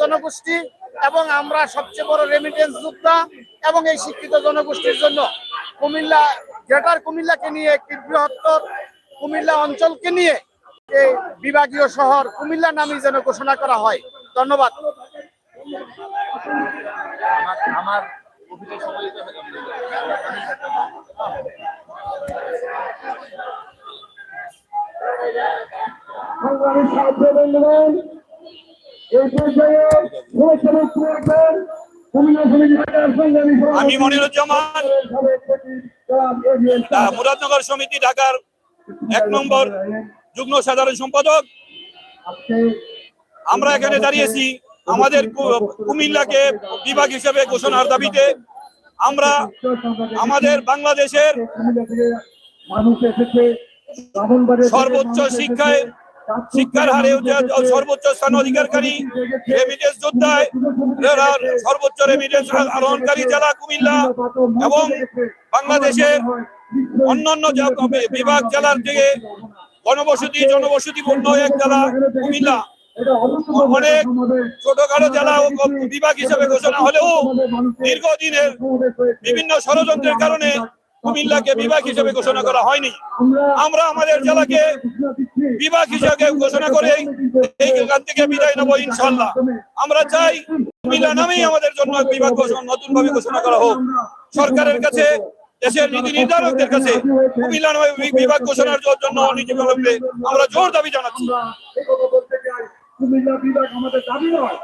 জনগোষ্ঠী এবং আমরা সবচেয়ে বড় রেমিটেন্স যোদ্ধা এবং এই শিক্ষিত জনগোষ্ঠীর জন্য কুমিল্লা গ্রেটার কুমিল্লাকে নিয়ে একটি বৃহত্তর কুমিল্লা অঞ্চলকে নিয়ে এই বিভাগীয় শহর কুমিল্লা নামে যেন ঘোষণা করা হয়। ধন্যবাদ। আমার এই পর্যায়ে আমি মনিরুজ্জামান মুরাদনগর সমিতি ঢাকার এক নম্বর যুগ্ম সাধারণ সম্পাদক। আমরা এখানে দাঁড়িয়েছি আমাদের কুমিল্লাকে বিভাগ হিসেবে ঘোষণার দাবিতে। আমরা আমাদের বাংলাদেশের সর্বোচ্চ শিক্ষায় শিক্ষার হারে সর্বোচ্চ স্থান অধিকারকারী রেমিটেন্স যোদ্ধায় সর্বোচ্চ রেমিটেন্স আরোহণকারী জেলা কুমিল্লা এবং বাংলাদেশের অন্যান্য বিভাগ জেলার থেকে গণবসতি জনবসতিপূর্ণ এক জেলা কুমিল্লা। অনেক ছোটখাটো জেলা ও বিভাগ হিসেবে ঘোষণা হলেও দীর্ঘদিনের বিভিন্ন ষড়যন্ত্রের কারণে কুমিল্লাকে বিভাগ হিসেবে ঘোষণা করা হয়নি। আমরা আমাদের জেলাকে বিভাগ হিসেবে ঘোষণা করে এইখান থেকে বিদায় নেব ইনশাল্লাহ আমরা চাই কুমিল্লা নামেই আমাদের জন্য বিভাগ ঘোষণা নতুন ভাবে ঘোষণা করা হোক। সরকারের কাছে, দেশের নীতি নির্ধারকদের কাছে কুমিল্লা নামে বিভাগ ঘোষণার জন্য আমরা জোর দাবি জানাচ্ছি। কুমিল্লা বিভাগ আমাদের দাবি নয়।